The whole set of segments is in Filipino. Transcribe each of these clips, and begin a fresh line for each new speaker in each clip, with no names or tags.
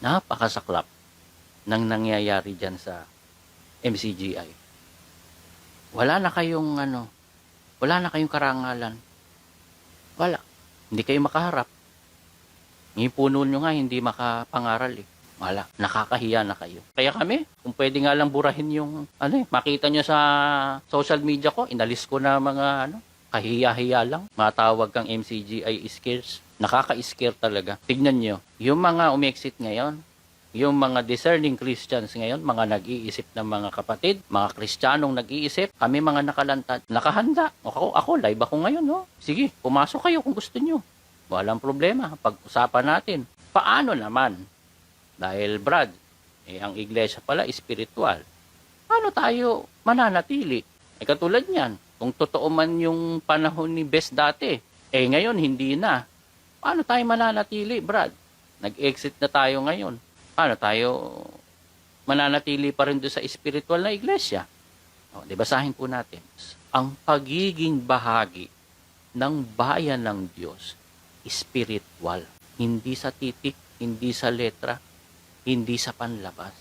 Napakasaklap ng nangyayari dyan sa MCGI. Wala na kayong ano, wala na kayong karangalan. Wala. Hindi kayo makaharap. Yung puno nyo nga, hindi makapangaral eh. Wala. Nakakahiya na kayo. Kaya kami, kung pwede nga lang burahin yung, ano eh, makita nyo sa social media ko, inalis ko na mga, ano, kahiya-hiya lang. Matawag kang MCGI scares. Nakaka-scare talaga. Tignan nyo, yung mga umi-exit ngayon, yung mga discerning Christians ngayon, mga nag-iisip ng mga kapatid, mga Kristiyanong nag-iisip, kami mga nakalantad, nakahanda. Ako, ako live ako ngayon, no? Sige, pumasok kayo kung gusto nyo. Walang problema. Pag-usapan natin. Paano naman? Dahil Brad, eh, ang iglesia pala spiritual. Paano tayo mananatili? Eh katulad niyan, kung totoo man yung panahon ni Best dati, eh ngayon hindi na. Paano tayo mananatili, Brad? Nag-exit na tayo ngayon. Paano tayo mananatili pa rin doon sa spiritual na iglesia? O, di basahin po natin. Ang pagiging bahagi ng bayan ng Diyos, spiritual. Hindi sa titik, hindi sa letra, hindi sa panlabas.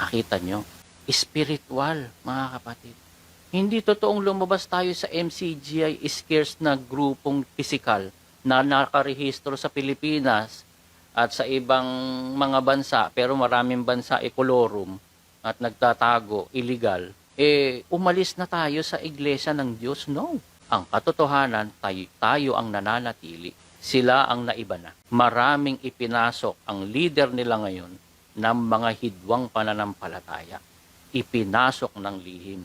Nakita nyo? Spiritual, mga kapatid. Hindi totoong lumabas tayo sa MCGI scarce na grupong pisikal na nakarehistro sa Pilipinas at sa ibang mga bansa, pero maraming bansa ekolorum at nagtatago, illegal, eh umalis na tayo sa iglesia ng Diyos? No. Ang katotohanan, tayo, tayo ang nananatili. Sila ang naiba na. Maraming ipinasok ang leader nila ngayon ng mga hidwang pananampalataya. Ipinasok ng lihim.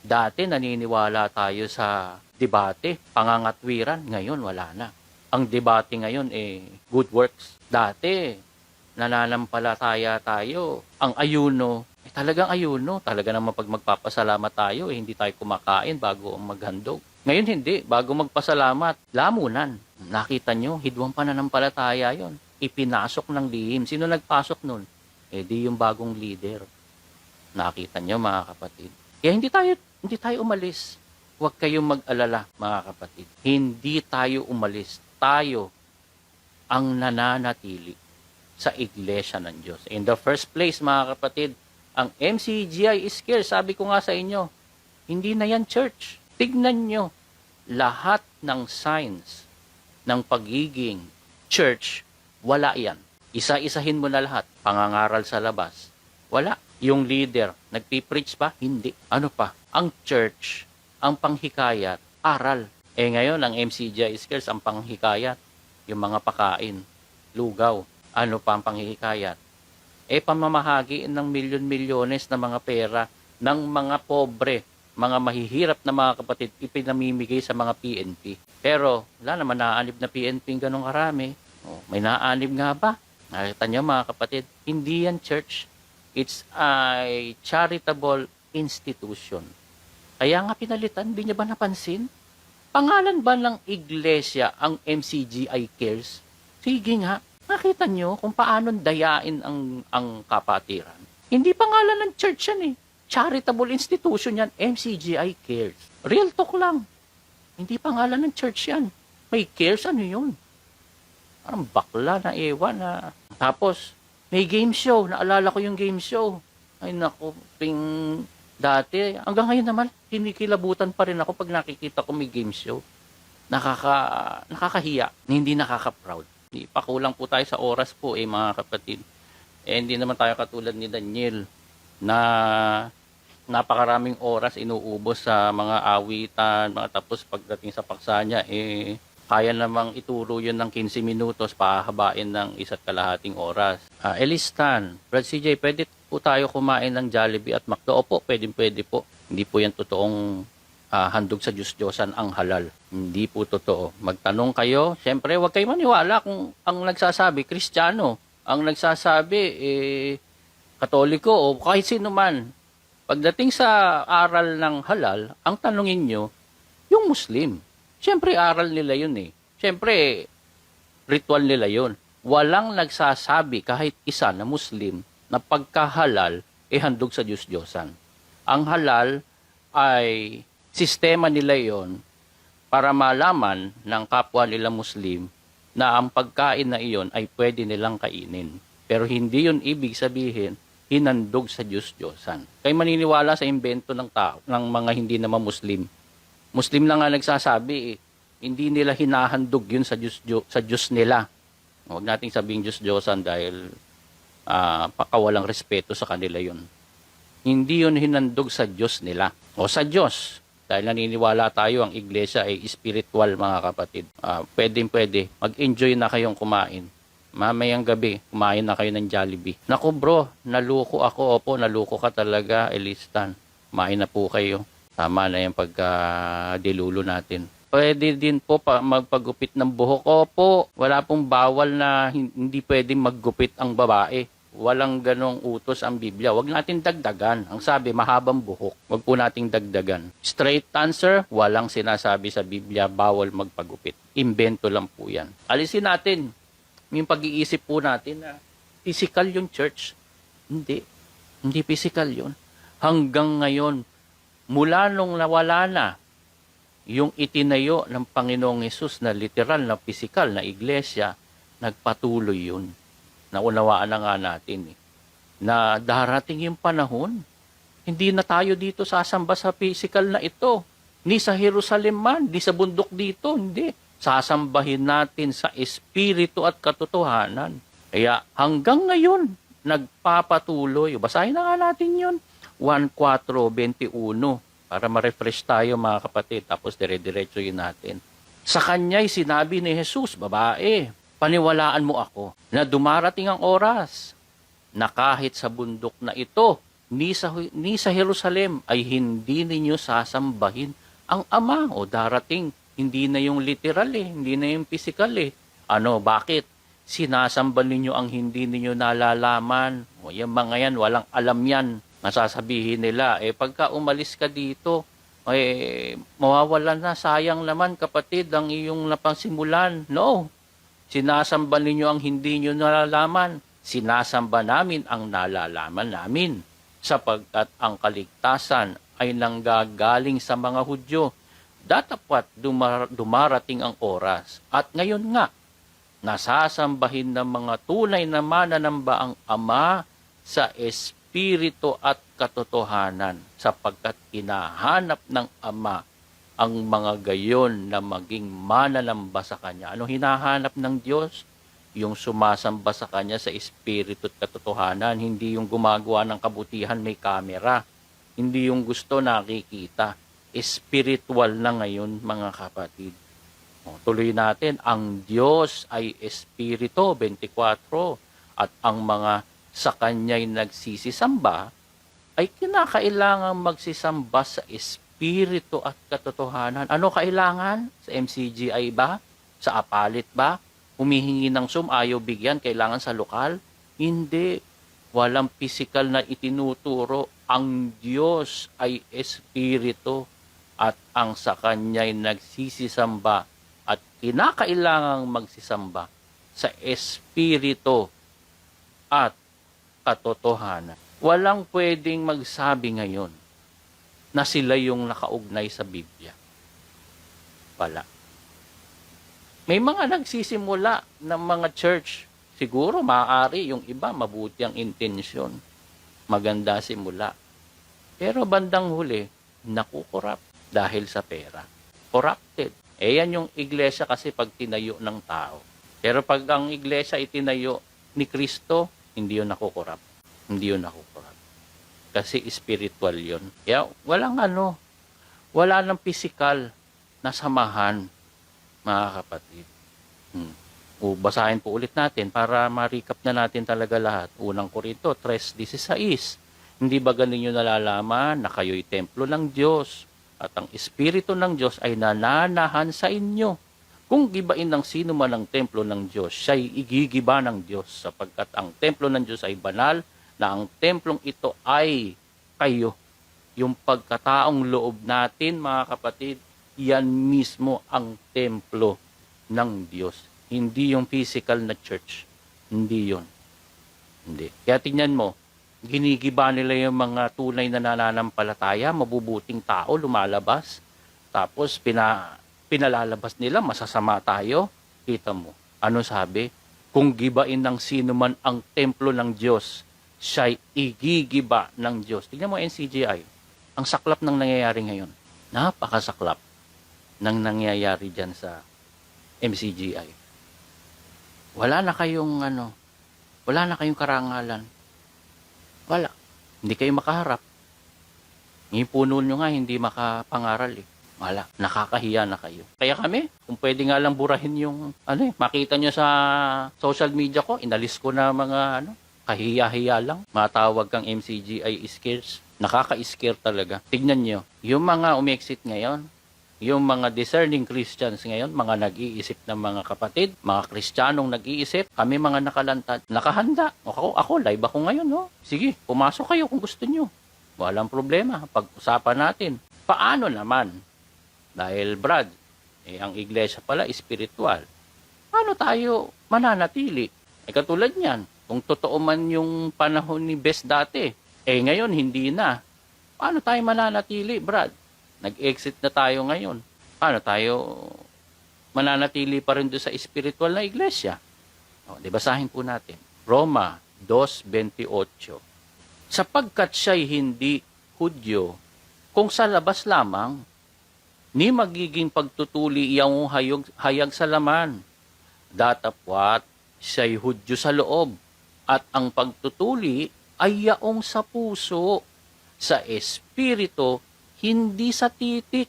Dati naniniwala tayo sa debate, pangangatwiran, ngayon wala na. Ang debate ngayon eh good works. Dati nananampalataya tayo, ang ayuno, eh, talagang ayuno. Talaga naman pag magpapasalamat tayo, eh, hindi tayo kumakain bago ang maghandog. Ngayon hindi, bago magpasalamat, lamunan. Nakita nyo, hidwang pananampalataya yon. Ipinasok ng lihim. Sino nagpasok nun? Eh di yung bagong leader. Nakita nyo mga kapatid. Kaya hindi tayo, hindi tayo umalis. Huwag kayong mag-alala mga kapatid. Hindi tayo umalis. Tayo ang nananatili sa iglesia ng Diyos. In the first place mga kapatid, ang MCGI is scarce. Sabi ko nga sa inyo, hindi na yan church. Tignan nyo, lahat ng signs ng pagiging church, wala yan. Isa-isahin mo na lahat. Pangangaral sa labas. Wala. Yung leader, nagpipreach pa? Hindi. Ano pa? Ang church, ang panghikayat, aral. Eh ngayon, ang MCGI Skills, ang panghikayat, yung mga pakain, lugaw. Ano pa ang panghikayat? Eh pamamahagi ng milyon-milyones na mga pera ng mga pobre, mga mahihirap na mga kapatid, ipinamimigay sa mga PNP. Pero wala naman naaanib na PNP yung ganong karami. Oh, may naaanib nga ba? Nakita niyo mga kapatid, hindi yan church. It's a charitable institution. Kaya nga pinalitan, di niya ba napansin? Pangalan ba ng iglesia ang MCGI Cares? Sige nga, nakita niyo kung paano dayain ang, ang kapatiran. Hindi pangalan ng church yan eh. Charitable institution yan, MCGI Cares. Real talk lang. Hindi pangalan ng church yan. May cares, ano yun? Parang bakla na ewan na. Tapos, may game show. Naalala ko yung game show. Ay nako, ping dati. Hanggang ngayon naman, kinikilabutan pa rin ako pag nakikita ko may game show. Nakaka, nakakahiya. Hindi nakaka-proud. Pakulang po tayo sa oras po eh mga kapatid. Eh hindi naman tayo katulad ni Daniel na napakaraming oras inuubos sa mga awitan, mga tapos pagdating sa paksa niya, eh, kaya namang ituro yun ng 15 minutos, pahabain ng isa't kalahating oras. Ah, Elistan, Brad CJ, pwede po tayo kumain ng Jollibee at McDo? Opo, pwede, pwede po. Hindi po yan totoong ah, handog sa Diyos-Diyosan ang halal. Hindi po totoo. Magtanong kayo, syempre, huwag kayo maniwala kung ang nagsasabi, Kristiyano, ang nagsasabi, eh, Katoliko o kahit sino man, Pagdating sa aral ng halal, ang tanungin nyo, yung Muslim. Siyempre, aral nila yun eh. Siyempre, ritual nila yun. Walang nagsasabi kahit isa na Muslim na pagkahalal, eh handog sa Diyos-Diyosan. Ang halal ay sistema nila yon para malaman ng kapwa nila Muslim na ang pagkain na iyon ay pwede nilang kainin. Pero hindi yun ibig sabihin hinandog sa Diyos-Diyosan. Kaya maniniwala sa imbento ng tao, ng mga hindi naman Muslim. Muslim lang nga nagsasabi eh, hindi nila hinahandog yun sa Diyos, sa Diyos nila. Huwag nating sabing Diyos-Diyosan dahil ah, pakawalang respeto sa kanila yun. Hindi yun hinandog sa Diyos nila o sa Diyos. Dahil naniniwala tayo ang iglesia ay spiritual mga kapatid. Ah, pwedeng pwede, mag-enjoy na kayong kumain. Mamayang gabi, kumain na kayo ng Jollibee. Naku bro, naluko ako. Opo, naluko ka talaga, Elistan. Kumain na po kayo. Tama na yung pagka-dilulo natin. Pwede din po pa magpagupit ng buhok. Opo, wala pong bawal na hin- hindi pwedeng maggupit ang babae. Walang ganong utos ang Biblia. Huwag natin dagdagan. Ang sabi, mahabang buhok. Huwag po nating dagdagan. Straight answer, walang sinasabi sa Biblia, bawal magpagupit. Imbento lang po yan. Alisin natin yung pag-iisip po natin na physical yung church. Hindi. Hindi physical yun. Hanggang ngayon, mula nung nawala na yung itinayo ng Panginoong Yesus na literal na physical na iglesia, nagpatuloy yun. Naunawaan na nga natin eh, na darating yung panahon, hindi na tayo dito sasamba sa physical na ito. Ni sa Jerusalem man, di sa bundok dito, hindi. Sasambahin natin sa espiritu at katotohanan. Kaya hanggang ngayon, nagpapatuloy. Basahin na nga natin yun. 1.4.21 para ma-refresh tayo mga kapatid. Tapos dire-diretso yun natin. Sa kanya'y sinabi ni Jesus, babae, paniwalaan mo ako na dumarating ang oras na kahit sa bundok na ito, ni sa, ni sa Jerusalem ay hindi ninyo sasambahin ang Ama o darating. Hindi na yung literal eh, hindi na yung physical eh. Ano, bakit? Sinasamba ninyo ang hindi ninyo nalalaman. O yung mga yan, walang alam yan. Masasabihin nila, eh pagka umalis ka dito, eh mawawalan na, sayang naman kapatid ang iyong napangsimulan. No, Sinasamba ninyo ang hindi nyo nalalaman. Sinasamba namin ang nalalaman namin. Sapagkat ang kaligtasan ay nanggagaling sa mga Hudyo. Datapat dumar- dumarating ang oras. At ngayon nga, nasasambahin ng mga tunay na mananamba ang Ama sa Espiritu at katotohanan sapagkat hinahanap ng Ama ang mga gayon na maging mananamba sa Kanya. Ano hinahanap ng Diyos? Yung sumasamba sa Kanya sa Espiritu at katotohanan, hindi yung gumagawa ng kabutihan may kamera. Hindi yung gusto nakikita. Espiritual na ngayon, mga kapatid. O, tuloy natin, ang Diyos ay Espiritu, 24, at ang mga sa Kanya'y nagsisisamba, ay kinakailangan magsisamba sa Espiritu at katotohanan. Ano kailangan? Sa MCGI ba? Sa apalit ba? Humihingi ng sum, ayaw bigyan, kailangan sa lokal? Hindi. Walang physical na itinuturo. Ang Diyos ay Espiritu at ang sa Kanya'y nagsisisamba at kinakailangang magsisamba sa Espiritu at katotohanan. Walang pwedeng magsabi ngayon na sila yung nakaugnay sa Biblia. Wala. May mga nagsisimula ng mga church. Siguro maaari yung iba mabuti ang intensyon. Maganda simula. Pero bandang huli, nakukurap dahil sa pera. Corrupted. Eh yan yung iglesia kasi pag tinayo ng tao. Pero pag ang iglesia itinayo ni Kristo, hindi yun nakukurap. Hindi yun nakukurap. Kasi spiritual yun. Kaya walang ano, wala nang physical na samahan, mga kapatid. Hmm. O basahin po ulit natin para ma-recap na natin talaga lahat. Unang Korinto 3.16 Hindi ba ganun nyo nalalaman na kayo'y templo ng Diyos at ang Espiritu ng Diyos ay nananahan sa inyo? Kung gibain ng sino man ang templo ng Diyos, siya'y igigiba ng Diyos sapagkat ang templo ng Diyos ay banal na ang templong ito ay kayo. Yung pagkataong loob natin, mga kapatid, yan mismo ang templo ng Diyos. Hindi yung physical na church. Hindi yon. Hindi. Kaya tingnan mo, ginigiba nila yung mga tunay na nananampalataya, mabubuting tao, lumalabas. Tapos pina, pinalalabas nila, masasama tayo. Kita mo. Ano sabi? Kung gibain ng sino man ang templo ng Diyos, siya'y igigiba ng Diyos. Tingnan mo NCGI, ang saklap ng nangyayari ngayon. Napakasaklap ng nangyayari dyan sa MCGI. Wala na kayong ano, wala na kayong karangalan. Wala. Hindi kayo makaharap. Yung puno nyo nga, hindi makapangaral eh. Wala. Nakakahiya na kayo. Kaya kami, kung pwede nga lang burahin yung, ano eh, makita nyo sa social media ko, inalis ko na mga, ano, kahiya-hiya lang. Matawag kang MCGI scares. Nakaka-scare talaga. Tignan nyo, yung mga umexit ngayon, yung mga discerning Christians ngayon, mga nag-iisip ng mga kapatid, mga Kristiyanong nag-iisip, kami mga nakalantad, nakahanda. Ako, ako live ako ngayon, no? Sige, pumasok kayo kung gusto nyo. Walang problema. Pag-usapan natin. Paano naman? Dahil, Brad, eh, ang iglesia pala, spiritual. Paano tayo mananatili? Eh, katulad niyan, kung totoo man yung panahon ni Best dati, eh ngayon hindi na. Paano tayo mananatili, Brad? Nag-exit na tayo ngayon. Paano tayo mananatili pa rin doon sa spiritual na iglesia? O, di basahin po natin. Roma 2.28 Sapagkat siya'y hindi Hudyo, kung sa labas lamang, ni magiging pagtutuli iyang hayag, hayag sa laman. Datapwat siya'y Hudyo sa loob, at ang pagtutuli ay yaong sa puso, sa espiritu, hindi sa titik.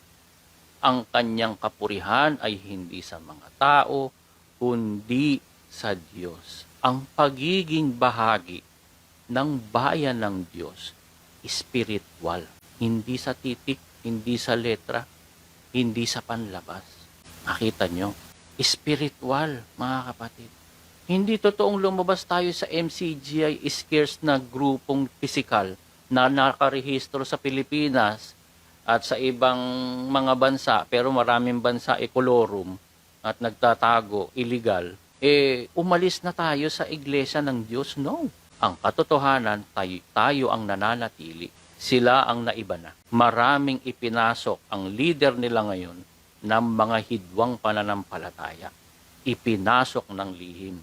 Ang kanyang kapurihan ay hindi sa mga tao, kundi sa Diyos. Ang pagiging bahagi ng bayan ng Diyos, spiritual. Hindi sa titik, hindi sa letra, hindi sa panlabas. Nakita nyo? Spiritual, mga kapatid. Hindi totoong lumabas tayo sa MCGI scarce na grupong pisikal na nakarehistro sa Pilipinas at sa ibang mga bansa, pero maraming bansa ekolorum at nagtatago, illegal, eh umalis na tayo sa iglesia ng Diyos? No. Ang katotohanan, tayo, tayo ang nananatili. Sila ang naiba na. Maraming ipinasok ang leader nila ngayon ng mga hidwang pananampalataya. Ipinasok ng lihim.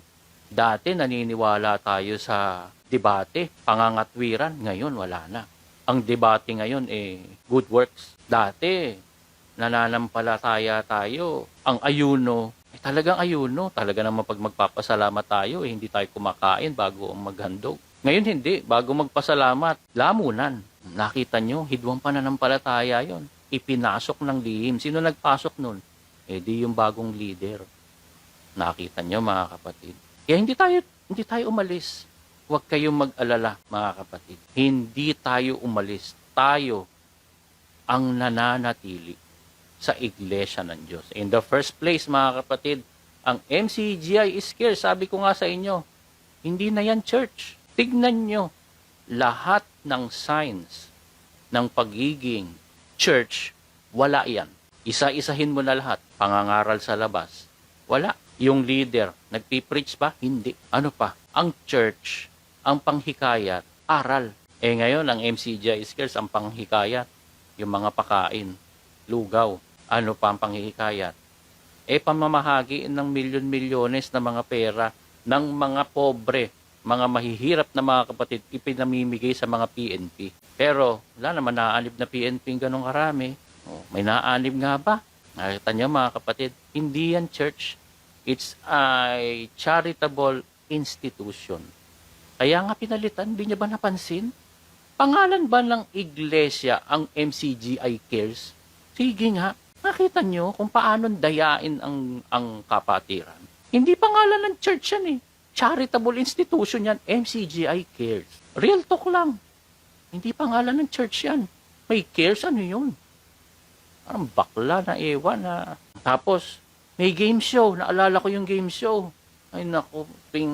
Dati naniniwala tayo sa debate, pangangatwiran, ngayon wala na. Ang debate ngayon eh good works. Dati nananampalataya tayo. Ang ayuno, eh, talagang ayuno. Talaga naman pag magpapasalamat tayo, eh, hindi tayo kumakain bago maghandog. Ngayon hindi, bago magpasalamat, lamunan. Nakita nyo, hidwang pananampalataya yon. Ipinasok ng lihim. Sino nagpasok nun? Eh di yung bagong leader. Nakita nyo mga kapatid. Kaya hindi tayo, hindi tayo umalis. Huwag kayong mag-alala mga kapatid. Hindi tayo umalis. Tayo ang nananatili sa iglesia ng Diyos. In the first place, mga kapatid, ang MCGI is here. Sabi ko nga sa inyo, hindi na yan church. Tignan nyo, lahat ng signs ng pagiging church, wala yan. Isa-isahin mo na lahat. Pangangaral sa labas. Wala. Yung leader, nagpipreach ba? Hindi. Ano pa? Ang church, ang panghikayat, aral. Eh ngayon, ang MCGI skills, ang panghikayat, yung mga pakain, lugaw, ano pa ang panghihikayat? Eh, pamamahagi ng milyon-milyones na mga pera ng mga pobre, mga mahihirap na mga kapatid, ipinamimigay sa mga PNP. Pero, wala naman naanib na PNP ganong karami. Oh, may naanib nga ba? Nakita niyo mga kapatid, hindi yan church. It's a charitable institution. Kaya nga pinalitan, hindi niya ba napansin? Pangalan ba ng iglesia ang MCGI Cares? Sige nga, nakita nyo kung paano dayain ang, ang kapatiran. Hindi pangalan ng church yan eh. Charitable institution yan, MCGI Cares. Real talk lang. Hindi pangalan ng church yan. May cares, ano yun? Parang bakla na ewan na. Tapos, may game show. Naalala ko yung game show. Ay naku, ping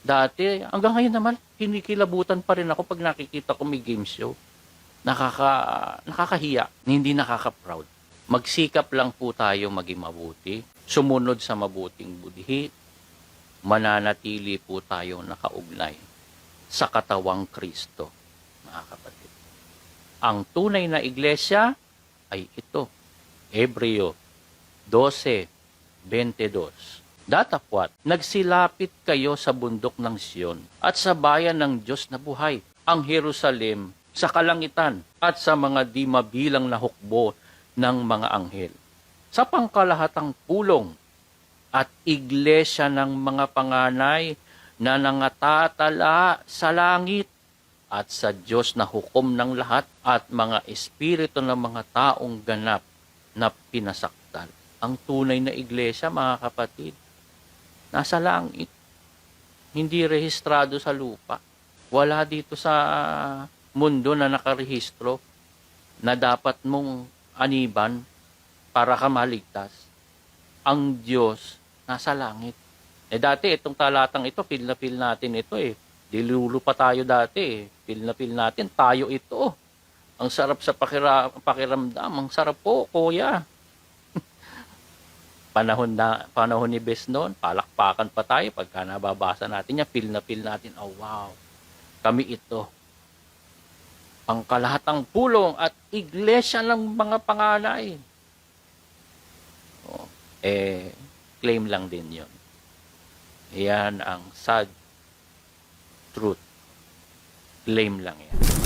dati. Hanggang ngayon naman, kinikilabutan pa rin ako pag nakikita ko may game show. Nakaka, nakakahiya, hindi nakaka-proud. Magsikap lang po tayo maging mabuti. Sumunod sa mabuting budhi. Mananatili po tayo nakaugnay sa katawang Kristo, mga kapatid. Ang tunay na iglesia ay ito. Hebreo 12, 22. Datapwat, nagsilapit kayo sa bundok ng Siyon at sa bayan ng Diyos na buhay, ang Jerusalem sa kalangitan at sa mga di mabilang na hukbo ng mga anghel. Sa pangkalahatang pulong at iglesia ng mga panganay na nangatatala sa langit at sa Diyos na hukom ng lahat at mga espiritu ng mga taong ganap na pinasaktan. Ang tunay na iglesia, mga kapatid, nasa langit. Hindi rehistrado sa lupa. Wala dito sa mundo na nakarehistro na dapat mong aniban para ka maligtas. Ang Diyos nasa langit. Eh dati itong talatang ito, feel na feel natin ito eh. Dilulo pa tayo dati eh. Feel na feel natin, tayo ito. Ang sarap sa pakira, pakiramdam. Ang sarap po, kuya. Panahon na panahon ni Bes noon, palakpakan pa tayo pagka nababasa natin yan, feel na feel natin, oh wow, kami ito. Ang kalahatang pulong at iglesia ng mga panganay. Oh, eh, claim lang din yon. Yan ang sad truth. Claim lang yan.